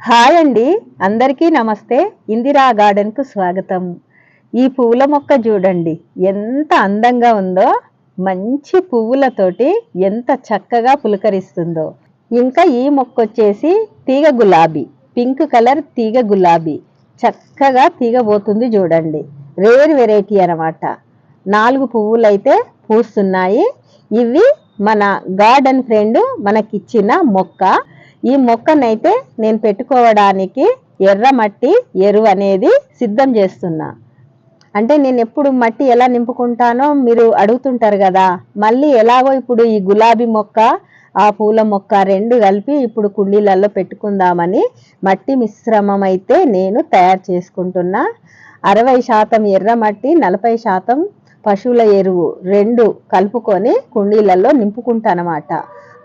Hi అండి. అందరికీ నమస్తే. ఇందిరా గార్డెన్కు స్వాగతం. ఈ పువ్వుల మొక్క చూడండి. ఎంత అందంగా ఉందో మంచి పువ్వులతోటి ఎంత చక్కగా పులకరిస్తుందో. ఇంకా ఈ మొక్క వచ్చేసి తీగ గులాబీ. పింక్ కలర్ తీగ గులాబీ. చక్కగా తీగ పోతుంది చూడండి. రేర్ వెరైటీ అనమాట. నాలుగు పువ్వులైతే పూస్తున్నాయి. ఇవి మన గార్డెన్ ఫ్రెండ్ మనకిచ్చిన మొక్క. ఈ మొక్కనైతే నేను పెట్టుకోవడానికి ఎర్ర మట్టి ఎరువు అనేది సిద్ధం చేస్తున్నా. అంటే నేను ఎప్పుడు మట్టి ఎలా నింపుకుంటానో మీరు అడుగుతుంటారు కదా. మళ్ళీ ఎలాగో ఇప్పుడు ఈ గులాబీ మొక్క ఆ పూల మొక్క రెండు కలిపి ఇప్పుడు కుండీలలో పెట్టుకుందామని మట్టి మిశ్రమం అయితే నేను తయారు చేసుకుంటున్నా. అరవై శాతం ఎర్ర మట్టి నలభై శాతం పశువుల ఎరువు రెండు కలుపుకొని కుండీలలో నింపుకుంటానమాట.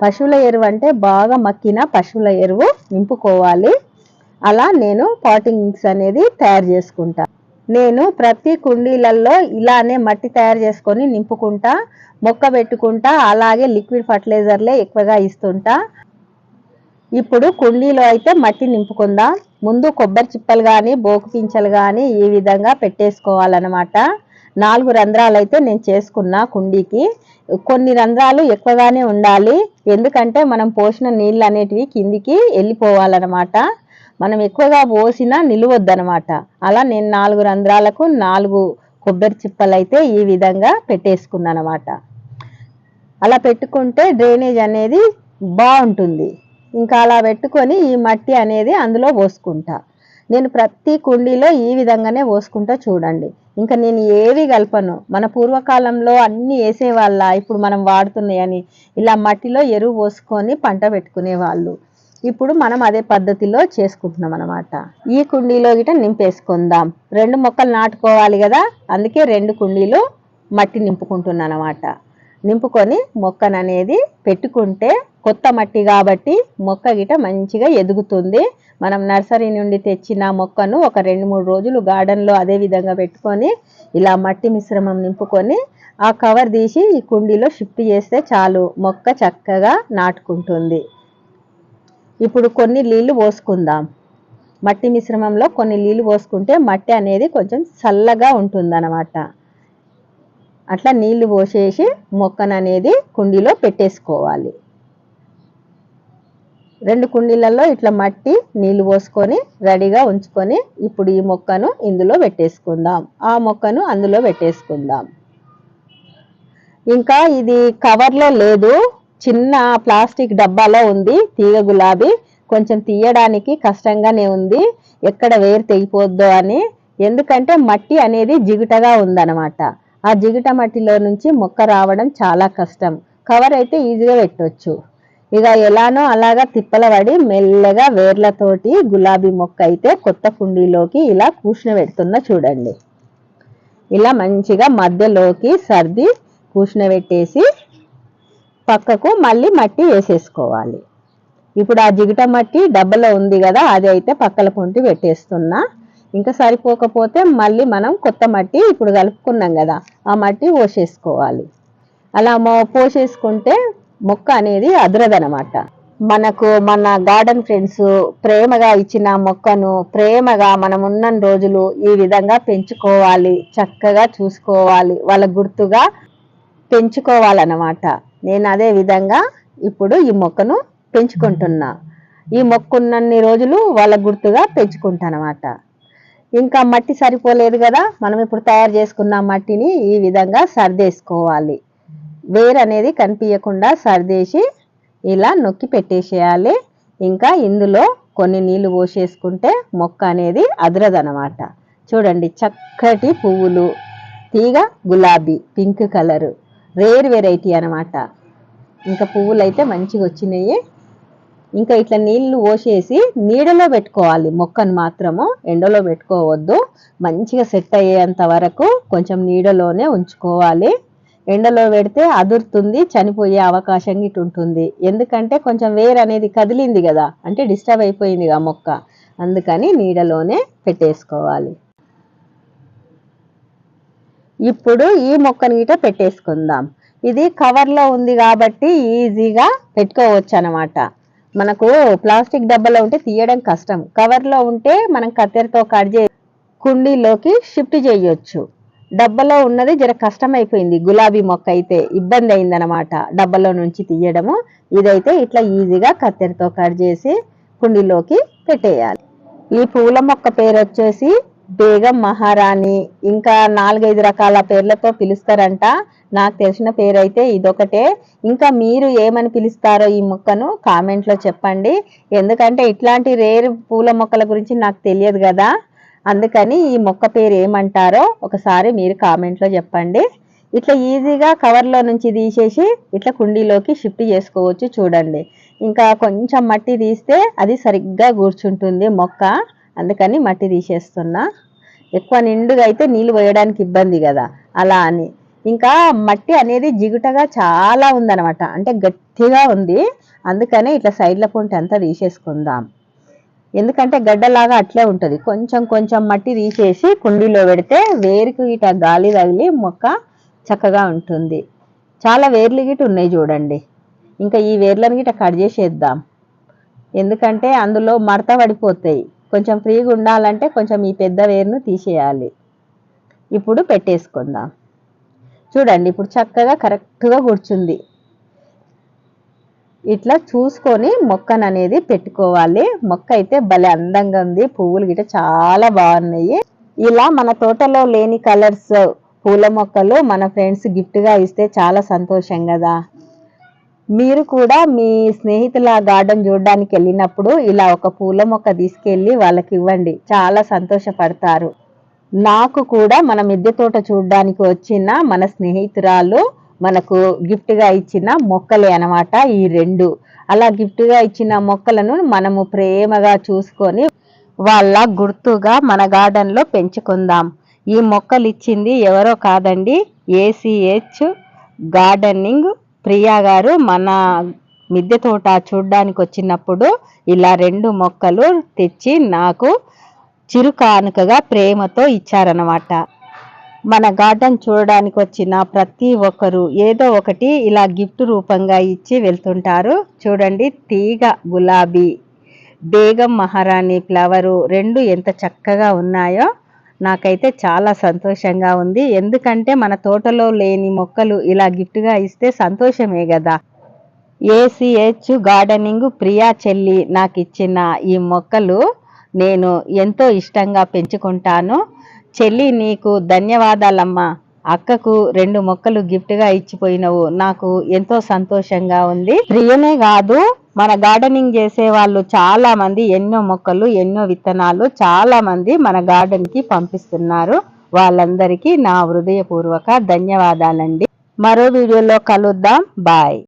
పశువుల ఎరువు అంటే బాగా మక్కిన పశువుల ఎరువు నింపుకోవాలి. అలా నేను పాటింగ్ మిక్స్ అనేది తయారు చేసుకుంటా. నేను ప్రతి కుండీలలో ఇలానే మట్టి తయారు చేసుకొని నింపుకుంటా మొక్క పెట్టుకుంటా అలాగే లిక్విడ్ ఫర్టిలైజర్లే ఎక్కువగా ఇస్తుంటా. ఇప్పుడు కుండీలో అయితే మట్టి నింపుకుందాం. ముందు కొబ్బరి చిప్పలు కానీ బోకు పింఛలు కానీ ఈ విధంగా పెట్టేసుకోవాలన్నమాట. నాలుగు రంధ్రాలు అయితే నేను చేసుకున్నా కుండీకి. కొన్ని రంధ్రాలు ఎక్కువగానే ఉండాలి. ఎందుకంటే మనం పోసిన నీళ్ళు అనేటివి కిందికి వెళ్ళిపోవాలన్నమాట. మనం ఎక్కువగా పోసినా నిలువద్దనమాట అలా నేను నాలుగు రంధ్రాలకు నాలుగు కొబ్బరి చిప్పలు అయితే ఈ విధంగా పెట్టేసుకున్నాను అనమాట అలా పెట్టుకుంటే డ్రైనేజ్ అనేది బాగుంటుంది. ఇంకా అలా పెట్టుకొని ఈ మట్టి అనేది అందులో పోసుకుంటా. నేను ప్రతి కుండీలో ఈ విధంగానే పోసుకుంటా చూడండి. ఇంకా నేను ఏవి కలపను? మన పూర్వకాలంలో అన్ని వేసేవాళ్ళ ఇప్పుడు మనం వాడుతున్నాయని ఇలా మట్టిలో ఎరువు పోసుకొని పంట పెట్టుకునే వాళ్ళు ఇప్పుడు మనం అదే పద్ధతిలో చేసుకుంటున్నాం అనమాట ఈ కుండీలో గిట నింపేసుకుందాం. రెండు మొక్కలు నాటుకోవాలి కదా అందుకే రెండు కుండీలు మట్టి నింపుకుంటున్నాను అనమాట నింపుకొని మొక్కను అనేది పెట్టుకుంటే కొత్త మట్టి కాబట్టి మొక్క గిట మంచిగా ఎదుగుతుంది. మనం నర్సరీ నుండి తెచ్చిన మొక్కను ఒక రెండు మూడు రోజులు గార్డెన్లో అదే విధంగా పెట్టుకొని ఇలా మట్టి మిశ్రమం నింపుకొని ఆ కవర్ తీసి ఈ కుండీలో షిఫ్ట్ చేస్తే చాలు మొక్క చక్కగా నాటుకుంటుంది. ఇప్పుడు కొన్ని నీళ్ళు పోసుకుందాం. మట్టి మిశ్రమంలో కొన్ని నీళ్ళు పోసుకుంటే మట్టి అనేది కొంచెం చల్లగా ఉంటుందన్నమాట. అట్లా నీళ్ళు పోసేసి మొక్కను అనేది కుండీలో పెట్టేసుకోవాలి. రెండు కుండీలలో ఇట్లా మట్టి నీళ్ళు పోసుకొని రెడీగా ఉంచుకొని ఇప్పుడు ఈ మొక్కను ఇందులో పెట్టేసుకుందాం. ఆ మొక్కను అందులో పెట్టేసుకుందాం. ఇంకా ఇది కవర్లో లేదు. చిన్న ప్లాస్టిక్ డబ్బాలో ఉంది. తీగ గులాబీ కొంచెం తీయడానికి కష్టంగానే ఉంది. ఎక్కడ వేరు తెగిపోద్దో అని. ఎందుకంటే మట్టి అనేది జిగుటగా ఉందన్నమాట. ఆ జిగుట మట్టిలో నుంచి మొక్క రావడం చాలా కష్టం. కవర్ అయితే ఈజీగా పెట్టవచ్చు ఇక ఎలానో అలాగా తిప్పలబడి మెల్లగా వేర్లతోటి గులాబీ మొక్క అయితే కొత్త కుండీలోకి ఇలా కూర్చున పెడుతున్నా చూడండి. ఇలా మంచిగా మధ్యలోకి సర్ది కూర్చున పెట్టేసి పక్కకు మళ్ళీ మట్టి వేసేసుకోవాలి. ఇప్పుడు ఆ జిగట మట్టి డబ్బలో ఉంది కదా అది అయితే పక్కల పొంటి పెట్టేస్తున్నా. ఇంకా సరిపోకపోతే మళ్ళీ మనం కొత్త మట్టి ఇప్పుడు కలుపుకున్నాం కదా ఆ మట్టి పోసేసుకోవాలి. అలా మొ- పోసేసుకుంటే మొక్క అనేది అదురదనమాట. మనకు మన గార్డెన్ ఫ్రెండ్స్ ప్రేమగా ఇచ్చిన మొక్కను ప్రేమగా మనం ఉన్న రోజులు ఈ విధంగా పెంచుకోవాలి చక్కగా చూసుకోవాలి వాళ్ళ గుర్తుగా పెంచుకోవాలన్నమాట. నేను అదే విధంగా ఇప్పుడు ఈ మొక్కను పెంచుకుంటున్నా. ఈ మొక్క ఉన్నన్ని రోజులు వాళ్ళ గుర్తుగా పెంచుకుంటానమాట. ఇంకా మట్టి సరిపోలేదు కదా మనం ఇప్పుడు తయారు చేసుకున్న మట్టిని ఈ విధంగా సర్దేసుకోవాలి. వేరు అనేది కనిపించకుండా సర్దేసి ఇలా నొక్కి పెట్టేసేయాలి. ఇంకా ఇందులో కొన్ని నీళ్ళు పోసేసుకుంటే మొక్క అనేది అదరదనమాట. చూడండి చక్కటి పువ్వులు. తీగ గులాబీ పింక్ కలరు. రేర్ వెరైటీ అన్నమాట ఇంకా పువ్వులు అయితే మంచిగా వచ్చినాయి. ఇంకా ఇట్లా నీళ్ళు పోసేసి నీడలో పెట్టుకోవాలి. మొక్కను మాత్రము ఎండలో పెట్టుకోవద్దు. మంచిగా సెట్ అయ్యేంత వరకు కొంచెం నీడలోనే ఉంచుకోవాలి. ఎండలో పెడితే అదురుతుంది చనిపోయే అవకాశం ఇటు ఉంటుంది. ఎందుకంటే కొంచెం వేర్ అనేది కదిలింది కదా అంటే డిస్టర్బ్ అయిపోయింది ఆ మొక్క. అందుకని నీడలోనే పెట్టేసుకోవాలి. ఇప్పుడు ఈ మొక్కను గిట పెట్టేసుకుందాం. ఇది కవర్లో ఉంది కాబట్టి ఈజీగా పెట్టుకోవచ్చు అనమాట మనకు ప్లాస్టిక్ డబ్బాలో ఉంటే తీయడం కష్టం. కవర్లో ఉంటే మనం కత్తెరతో కట్ చే కుండీలోకి షిఫ్ట్ చేయొచ్చు. డబ్బాలో ఉన్నది జర కష్టం అయిపోయింది గులాబీ మొక్క అయితే ఇబ్బంది అయిందనమాట డబ్బాలో నుంచి తీయడము. ఇదైతే ఇట్లా ఈజీగా కత్తెరతో కట్ చేసి కుండీలోకి పెట్టేయాలి. ఈ పూల మొక్క పేరు వచ్చేసి బేగం మహారాణి. ఇంకా నాలుగైదు రకాల పేర్లతో పిలుస్తారంట. నాకు తెలిసిన పేరు అయితే ఇదొకటే. ఇంకా మీరు ఏమని పిలుస్తారో ఈ మొక్కను కామెంట్లో చెప్పండి. ఎందుకంటే ఇట్లాంటి రేరు పూల మొక్కల గురించి నాకు తెలియదు కదా. అందుకని ఈ మొక్క పేరు ఏమంటారో ఒకసారి మీరు కామెంట్లో చెప్పండి. ఇట్లా ఈజీగా కవర్లో నుంచి తీసేసి ఇట్లా కుండీలోకి షిఫ్ట్ చేసుకోవచ్చు చూడండి. ఇంకా కొంచెం మట్టి తీస్తే అది సరిగ్గా కూర్చుంటుంది మొక్క. అందుకని మట్టి తీసేస్తున్నా. ఎక్కువ నిండుగా అయితే నీళ్ళు పోయడానికి ఇబ్బంది కదా. అలా అని. ఇంకా మట్టి అనేది జిగుటగా చాలా ఉందన్నమాట. అంటే గట్టిగా ఉంది. అందుకనే ఇట్లా సైడ్ల పొంటి అంతా తీసేసుకుందాం. ఎందుకంటే గడ్డలాగా అట్లే ఉంటుంది. కొంచెం కొంచెం మట్టి తీసేసి కుండీలో పెడితే వేరుకు ఇట గాలి తగిలి మొక్క చక్కగా ఉంటుంది. చాలా వేర్లు గిట ఉన్నాయి చూడండి. ఇంకా ఈ వేర్లను గిట కట్ చేసేద్దాం. ఎందుకంటే అందులో మడత పడిపోతాయి. కొంచెం ఫ్రీగా ఉండాలంటే కొంచెం ఈ పెద్ద వేరును తీసేయాలి. ఇప్పుడు పెట్టేసుకుందాం. చూడండి ఇప్పుడు చక్కగా కరెక్ట్గా కూర్చుంది. ఇట్లా చూసుకొని మొక్కను అనేది పెట్టుకోవాలి. మొక్క అయితే భలే అందంగా ఉంది. పువ్వులు గిట్ట చాలా బాగున్నాయి. ఇలా మన తోటలో లేని కలర్స్ పూల మొక్కలు మన ఫ్రెండ్స్ గిఫ్ట్గా ఇస్తే చాలా సంతోషం కదా. మీరు కూడా మీ స్నేహితుల గార్డెన్ చూడడానికి వెళ్ళినప్పుడు ఇలా ఒక పూల మొక్క తీసుకెళ్ళి వాళ్ళకి ఇవ్వండి. చాలా సంతోషపడతారు. నాకు కూడా మన మిద్దె తోట చూడడానికి వచ్చిన మన స్నేహితురాలు మనకు గిఫ్ట్గా ఇచ్చిన మొక్కలే అన్నమాట ఈ రెండు. అలా గిఫ్ట్గా ఇచ్చిన మొక్కలను మనము ప్రేమగా చూసుకొని వాళ్ళ గుర్తుగా మన గార్డెన్లో పెంచుకుందాం. ఈ మొక్కలు ఇచ్చింది ఎవరో కాదండి ఏసీహెచ్ గార్డెనింగ్ ప్రియా గారు మన మిద్దె తోట చూడ్డానికి వచ్చినప్పుడు ఇలా రెండు మొక్కలు తెచ్చి నాకు చిరు కానుకగా ప్రేమతో ఇచ్చారనమాట మన గార్డెన్ చూడడానికి వచ్చిన ప్రతి ఒక్కరు ఏదో ఒకటి ఇలా గిఫ్ట్ రూపంగా ఇచ్చి వెళ్తుంటారు. చూడండి తీగ గులాబీ బేగం మహారాణి ఫ్లవరు రెండు ఎంత చక్కగా ఉన్నాయో. నాకైతే చాలా సంతోషంగా ఉంది. ఎందుకంటే మన తోటలో లేని మొక్కలు ఇలా గిఫ్ట్గా ఇస్తే సంతోషమే కదా ఏసీహెచ్ గార్డెనింగ్ ప్రియా చెల్లి నాకు ఇచ్చిన ఈ మొక్కలు నేను ఎంతో ఇష్టంగా పెంచుకుంటాను. చెల్లి నీకు ధన్యవాదాలమ్మా. అక్కకు రెండు మొక్కలు గిఫ్ట్గా ఇచ్చిపోయినవు. నాకు ఎంతో సంతోషంగా ఉంది. ప్రియనే కాదు మన గార్డెనింగ్ చేసే వాళ్ళు చాలా మంది ఎన్నో మొక్కలు ఎన్నో విత్తనాలు చాలా మంది మన గార్డెన్కి పంపిస్తున్నారు. వాళ్ళందరికీ నా హృదయపూర్వక ధన్యవాదాలండి. మరో వీడియోలో కలుద్దాం. బాయ్.